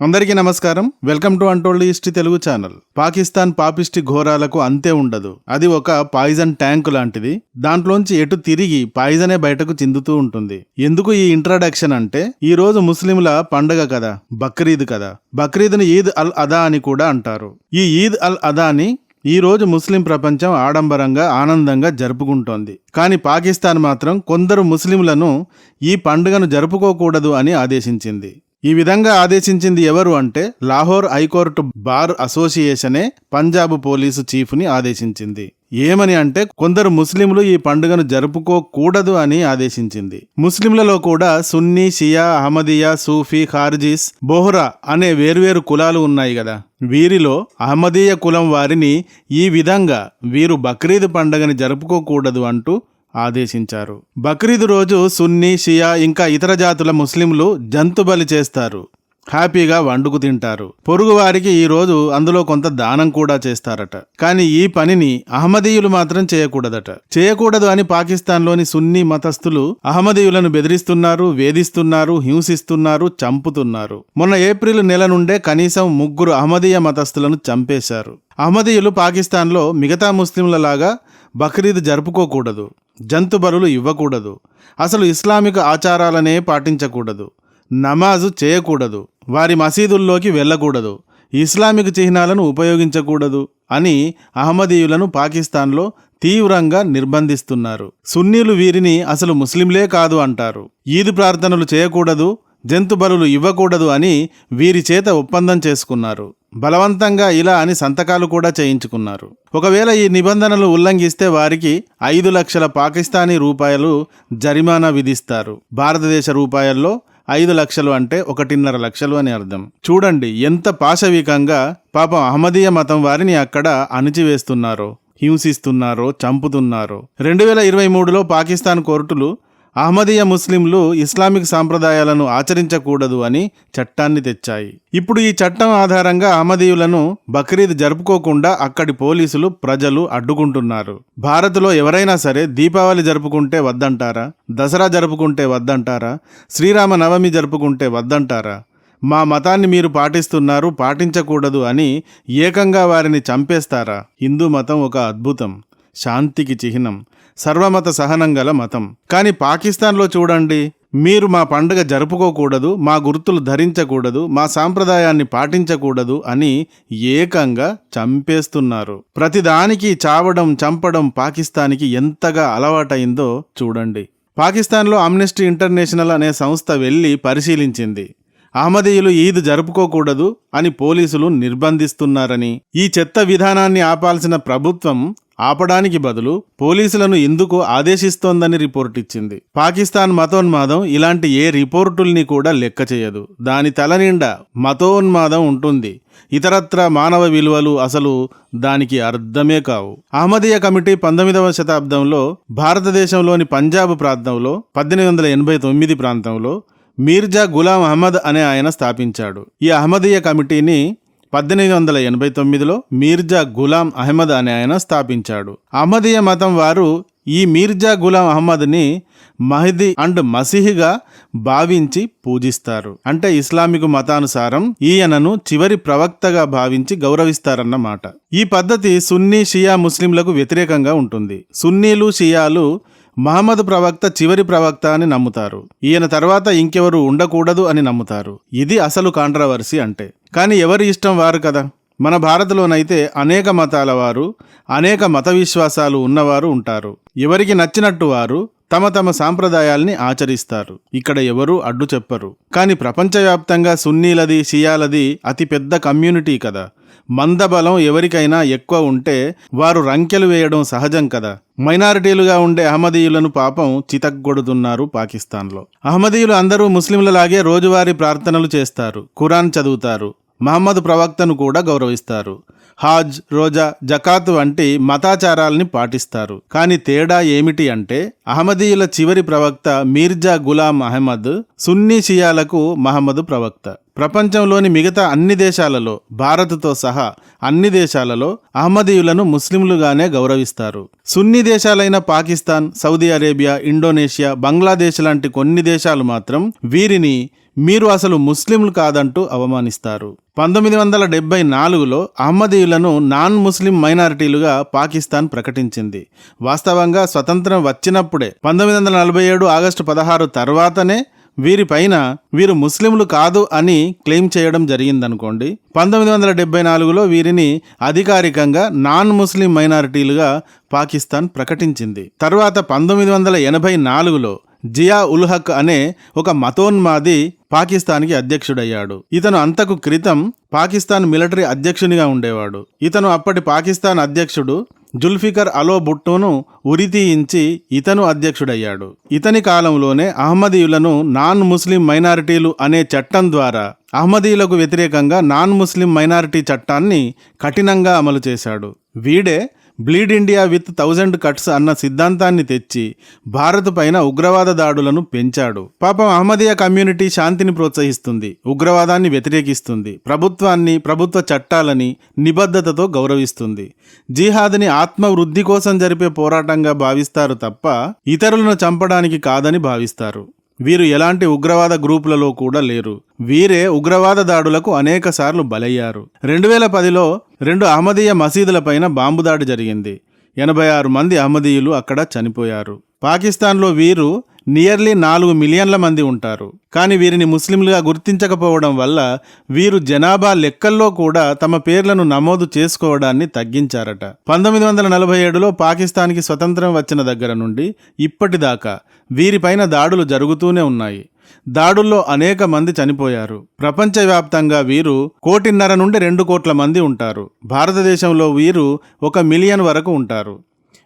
అందరికీ నమస్కారం. Welcome to untold history Telugu channel. Pakistan పాపిస్టి ఘోరాలకు అంతే ఉండదు. అది ఒక పాయిజన్ ట్యాంక్ లాంటిది. దాంట్లోంచి ఎటు తిరిగి పాయిజనే బయటకు చిందుతూ ఉంటుంది. ఎందుకు ఈ ఇంట్రడక్షన్ అంటే ఈ రోజు ముస్లింల పండగ కదా బక్రీద్ కదా. బక్రీద్ని ఈద్ అల్ అదా అని కూడా అంటారు. ఈ ఈద్ అల్ అదాని ఈ రోజు ముస్లిం ప్రపంచం ఆడంబరంగా ఆనందంగా జరుపుకుంటోంది. కానీ పాకిస్తాన్ మాత్రం కొందరు ముస్లింలను ఈ పండుగను జరుపుకోకూడదు అని ఆదేశించింది. ఈ విధంగా ఆదేశించింది ఎవరు అంటే లాహోర్ హైకోర్టు బార్ అసోసియేషనే పంజాబ్ పోలీసు చీఫ్ని ఆదేశించింది. ఏమని అంటే కొందరు ముస్లింలు ఈ పండుగను జరుపుకోకూడదు అని ఆదేశించింది. ముస్లింలలో కూడా సున్నీ షియా అహ్మదియా సూఫీ ఖార్జీస్ బోహ్రా అనే వేర్వేరు కులాలు ఉన్నాయి కదా వీరిలో అహ్మదీయ కులం వారిని ఈ విధంగా వీరు బక్రీద్ పండుగని జరుపుకోకూడదు అంటూ ఆదేశించారు. బక్రీద్ రోజు సున్నీ షియా ఇంకా ఇతర జాతుల ముస్లింలు జంతు బలి చేస్తారు. హ్యాపీగా వండుకు తింటారు. పొరుగువారికి ఈరోజు ఈ రోజు అందులో కొంత దానం కూడా చేస్తారట. కానీ ఈ పనిని అహ్మదీయులు మాత్రం చేయకూడదట. చేయకూడదు అని పాకిస్తాన్లోని సున్నీ మతస్థులు అహ్మదీయులను బెదిరిస్తున్నారు వేధిస్తున్నారు హింసిస్తున్నారు చంపుతున్నారు. మొన్న ఏప్రిల్ నెల నుండే కనీసం ముగ్గురు అహ్మదీయ మతస్థులను చంపేశారు. అహ్మదీయులు పాకిస్తాన్లో మిగతా ముస్లింల లాగా బక్రీద్ జరుపుకోకూడదు. జంతు బలులు ఇవ్వకూడదు. అసలు ఇస్లామిక ఆచారాలనే పాటించకూడదు. నమాజు చేయకూడదు. వారి మసీదుల్లోకి వెళ్ళకూడదు. ఇస్లామిక్ చిహ్నాలను ఉపయోగించకూడదు అని అహ్మదీయులను పాకిస్తాన్లో తీవ్రంగా నిర్బంధిస్తున్నారు. సున్నీలు వీరిని అసలు ముస్లింలే కాదు అంటారు. ఈద్ ప్రార్థనలు చేయకూడదు జంతు బలులు ఇవ్వకూడదు అని వీరి చేత ఒప్పందం చేసుకున్నారు. బలవంతంగా ఇలా అని సంతకాలు కూడా చేయించుకున్నారు. ఒకవేళ ఈ నిబంధనలు ఉల్లంఘిస్తే వారికి ఐదు లక్షల పాకిస్తానీ రూపాయలు జరిమానా విధిస్తారు. భారతదేశ రూపాయల్లో ఐదు లక్షలు అంటే ఒకటిన్నర లక్షలు అని అర్థం. చూడండి ఎంత పాశవికంగా పాపం అహ్మదీయ మతం వారిని అక్కడ అణిచివేస్తున్నారో హింసిస్తున్నారో చంపుతున్నారో. రెండు వేల ఇరవై మూడులో పాకిస్తాన్ కోర్టులు అహ్మదీయ ముస్లింలు ఇస్లామిక్ సాంప్రదాయాలను ఆచరించకూడదు అని చట్టాన్ని తెచ్చాయి. ఇప్పుడు ఈ చట్టం ఆధారంగా అహ్మదీయులను బక్రీద్ జరుపుకోకుండా అక్కడి పోలీసులు ప్రజలు అడ్డుకుంటున్నారు. భారత్లో ఎవరైనా సరే దీపావళి జరుపుకుంటే వద్దంటారా? దసరా జరుపుకుంటే వద్దంటారా? శ్రీరామ నవమి జరుపుకుంటే వద్దంటారా? మా మతాన్ని మీరు పాటిస్తున్నారు పాటించకూడదు అని ఏకంగా వారిని చంపేస్తారా? హిందూ మతం ఒక అద్భుతం. శాంతికి చిహ్నం. సర్వమత సహనం గల మతం. కానీ పాకిస్తాన్లో చూడండి మీరు మా పండుగ జరుపుకోకూడదు మా గుర్తులు ధరించకూడదు మా సాంప్రదాయాన్ని పాటించకూడదు అని ఏకంగా చంపేస్తున్నారు. ప్రతిదానికి చావడం చంపడం పాకిస్తాన్కి ఎంతగా అలవాటైందో చూడండి. పాకిస్తాన్లో అమ్నెస్టీ ఇంటర్నేషనల్ అనే సంస్థ వెళ్ళి పరిశీలించింది. అహ్మదీయులు ఈద్ జరుపుకోకూడదు అని పోలీసులు నిర్బంధిస్తున్నారని. ఈ చెత్త విధానాన్ని ఆపాల్సిన ప్రభుత్వం ఆపడానికి బదులు పోలీసులను ఎందుకు ఆదేశిస్తోందని రిపోర్ట్ ఇచ్చింది. పాకిస్తాన్ మతోన్మాదం ఇలాంటి ఏ రిపోర్టుల్ని కూడా లెక్క చేయదు. దాని తల నిండా మతోన్మాదం ఉంటుంది. ఇతరత్ర మానవ విలువలు అసలు దానికి అర్థమే కావు. అహ్మదీయ కమిటీ పంతొమ్మిదవ శతాబ్దంలో భారతదేశంలోని పంజాబ్ ప్రాంతంలో పద్దెనిమిది వందల ఎనభై తొమ్మిది ప్రాంతంలో మీర్జా గులాం అహ్మద్ అనే ఆయన స్థాపించాడు. ఈ అహ్మదీయ కమిటీని పద్దెనిమిది వందల ఎనభై తొమ్మిదిలో మీర్జా గులాం అహ్మద్ అనే ఆయన స్థాపించాడు. అహ్మదీయ మతం వారు ఈ మీర్జా గులాం అహ్మద్ని మహదీ అండ్ మసీహ్గా భావించి పూజిస్తారు. అంటే ఇస్లామిక్ మతానుసారం ఈయనను చివరి ప్రవక్తగా భావించి గౌరవిస్తారన్నమాట. ఈ పద్ధతి సున్నీ షియా ముస్లింలకు వ్యతిరేకంగా ఉంటుంది. సున్నీలు షియాలు మహమ్మద్ ప్రవక్త చివరి ప్రవక్త అని నమ్ముతారు. ఈయన తర్వాత ఇంకెవరు ఉండకూడదు అని నమ్ముతారు. ఇది అసలు కాంట్రవర్సీ అంటే. కానీ ఎవరి ఇష్టం వారు కదా? మన భారత్లోనైతే అనేక మతాల వారు అనేక మత విశ్వాసాలు ఉన్నవారు ఉంటారు. ఎవరికి నచ్చినట్టు వారు తమ తమ సాంప్రదాయాల్ని ఆచరిస్తారు. ఇక్కడ ఎవరూ అడ్డు చెప్పరు కానీ ప్రపంచవ్యాప్తంగా సున్నీలది షియాలది అతిపెద్ద కమ్యూనిటీ కదా. మందబలం ఎవరికైనా ఎక్కువ ఉంటే వారు రంకెలు వేయడం సహజం కదా. మైనారిటీలుగా ఉండే అహ్మదీయులను పాపం చితగ్గొడుతున్నారు పాకిస్తాన్లో. అహ్మదీయులు అందరూ ముస్లింలలాగే రోజువారీ ప్రార్థనలు చేస్తారు ఖురాన్ చదువుతారు మహమ్మద్ ప్రవక్తను కూడా గౌరవిస్తారు. హాజ్ రోజా జకాత్ వంటి మతాచారాల్ని పాటిస్తారు. కానీ తేడా ఏమిటి అంటే అహ్మదీయుల చివరి ప్రవక్త మీర్జా గులాం అహ్మద్ సున్నీ షియాలకు మహమ్మద్ ప్రవక్త. ప్రపంచంలోని మిగతా అన్ని దేశాలలో భారత్తో సహా అన్ని దేశాలలో అహ్మదీయులను ముస్లింలుగానే గౌరవిస్తారు. సున్నీ దేశాలైన Pakistan Saudi Arabia Indonesia Bangladesh లాంటి కొన్ని దేశాలు మాత్రం వీరిని మీరు అసలు ముస్లింలు కాదంటూ అవమానిస్తారు. పంతొమ్మిది వందల డెబ్బై నాలుగులో అహ్మదీయులను నాన్ ముస్లిం మైనారిటీలుగా పాకిస్తాన్ ప్రకటించింది. వాస్తవంగా స్వతంత్రం వచ్చినప్పుడే పంతొమ్మిది వందల నలభై ఏడు ఆగస్టు పదహారు తర్వాతనే వీరిపైన వీరు ముస్లింలు కాదు అని క్లెయిమ్ చేయడం జరిగిందనుకోండి. పంతొమ్మిది వందల డెబ్బై నాలుగులో వీరిని అధికారికంగా నాన్ ముస్లిం మైనారిటీలుగా పాకిస్తాన్ ప్రకటించింది. తర్వాత పంతొమ్మిది వందల ఎనభై నాలుగులో జియా ఉల్ హక్ అనే ఒక మతోన్మాది పాకిస్తాన్కి అధ్యక్షుడయ్యాడు. ఇతను అంతకు క్రితం పాకిస్తాన్ మిలిటరీ అధ్యక్షునిగా ఉండేవాడు. ఇతను అప్పటి పాకిస్తాన్ అధ్యక్షుడు జుల్ఫికర్ అలో భుట్టోను ఉరితీయించి ఇతను అధ్యక్షుడయ్యాడు. ఇతని కాలంలోనే అహ్మదీయులను నాన్ ముస్లిం మైనారిటీలు అనే చట్టం ద్వారా అహ్మదీయులకు వ్యతిరేకంగా నాన్ ముస్లిం మైనారిటీ చట్టాన్ని కఠినంగా అమలు చేశాడు. వీడే bleed India with thousand cuts అన్న సిద్ధాంతాన్ని తెచ్చి భారత్ పైన ఉగ్రవాద దాడులను పెంచాడు. పాపం అహ్మదీయ కమ్యూనిటీ శాంతిని ప్రోత్సహిస్తుంది ఉగ్రవాదాన్ని వ్యతిరేకిస్తుంది ప్రభుత్వాన్ని ప్రభుత్వ చట్టాలని నిబద్ధతతో గౌరవిస్తుంది. జిహాద్ని ఆత్మ వృద్ధి కోసం జరిపే పోరాటంగా భావిస్తారు తప్ప ఇతరులను చంపడానికి కాదని భావిస్తారు. వీరు ఎలాంటి ఉగ్రవాద గ్రూపులలో కూడా లేరు. వీరే ఉగ్రవాద దాడులకు అనేక సార్లు బలయ్యారు. రెండు వేల పదిలో రెండు అహ్మదీయ మసీదులపైన బాంబు దాడి జరిగింది. ఎనభై ఆరు మంది అహ్మదీయులు అక్కడ చనిపోయారు. పాకిస్తాన్లో వీరు నియర్లీ నాలుగు మిలియన్ల మంది ఉంటారు. కానీ వీరిని ముస్లింలుగా గుర్తించకపోవడం వల్ల వీరు జనాభా లెక్కల్లో కూడా తమ పేర్లను నమోదు చేసుకోవడాన్ని తగ్గించారట. పంతొమ్మిది వందల నలభై ఏడులో పాకిస్తాన్కి స్వతంత్రం వచ్చిన దగ్గర నుండి ఇప్పటిదాకా వీరిపైన దాడులు జరుగుతూనే ఉన్నాయి. దాడుల్లో అనేక మంది చనిపోయారు. ప్రపంచవ్యాప్తంగా వీరు కోటిన్నర నుండి రెండు కోట్ల మంది ఉంటారు. భారతదేశంలో వీరు ఒక మిలియన్ వరకు ఉంటారు.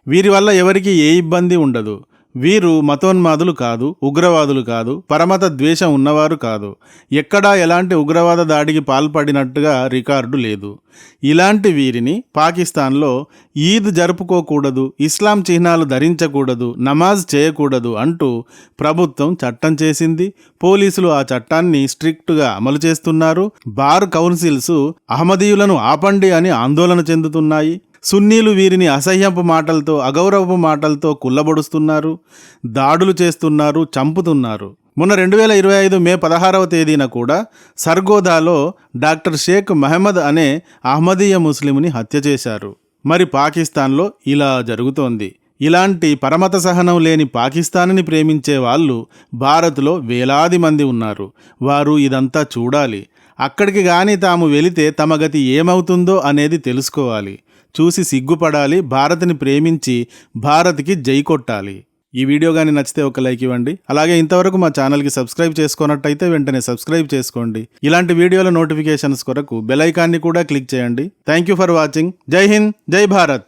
వీరి వల్ల ఎవరికి ఏ ఇబ్బంది ఉండదు. వీరు మతోన్మాదులు కాదు ఉగ్రవాదులు కాదు పరమత ద్వేషం ఉన్నవారు కాదు. ఎక్కడా ఎలాంటి ఉగ్రవాద దాడికి పాల్పడినట్టుగా రికార్డు లేదు. ఇలాంటి వీరిని పాకిస్తాన్లో ఈద్ జరుపుకోకూడదు ఇస్లాం చిహ్నాలు ధరించకూడదు నమాజ్ చేయకూడదు అంటూ ప్రభుత్వం చట్టం చేసింది. పోలీసులు ఆ చట్టాన్ని స్ట్రిక్ట్గా అమలు చేస్తున్నారు. బార్ కౌన్సిల్స్ అహ్మదీయులను ఆపండి అని ఆందోళన చెందుతున్నాయి. సున్నీలు వీరిని అసహ్యపు మాటలతో అగౌరవపు మాటలతో కుల్లబడుస్తున్నారు దాడులు చేస్తున్నారు చంపుతున్నారు. మొన్న రెండు వేల ఇరవై ఐదు మే పదహారవ తేదీన కూడా సర్గోదాలో డాక్టర్ షేక్ మహమ్మద్ అనే అహ్మదీయ ముస్లింని హత్య చేశారు. మరి పాకిస్తాన్లో ఇలా జరుగుతోంది. ఇలాంటి పరమత సహనం లేని పాకిస్తాన్ని ప్రేమించే వాళ్ళు భారత్లో వేలాది మంది ఉన్నారు. వారు ఇదంతా చూడాలి. అక్కడికి కానీ తాము వెళితే తమ గతి ఏమవుతుందో అనేది తెలుసుకోవాలి. చూసి సిగ్గుపడాలి భారత్ని ప్రేమించి భారత్కి జై కొట్టాలి. ఈ వీడియో కానీ నచ్చితే ఒక లైక్ ఇవ్వండి. అలాగే ఇంతవరకు మా ఛానల్కి సబ్స్క్రైబ్ చేసుకున్నట్టయితే వెంటనే సబ్స్క్రైబ్ చేసుకోండి. ఇలాంటి వీడియోల నోటిఫికేషన్స్ కొరకు బెల్ ఐకాన్ని కూడా క్లిక్ చేయండి. Thank you for watching. Jai Hind Jai Bharat.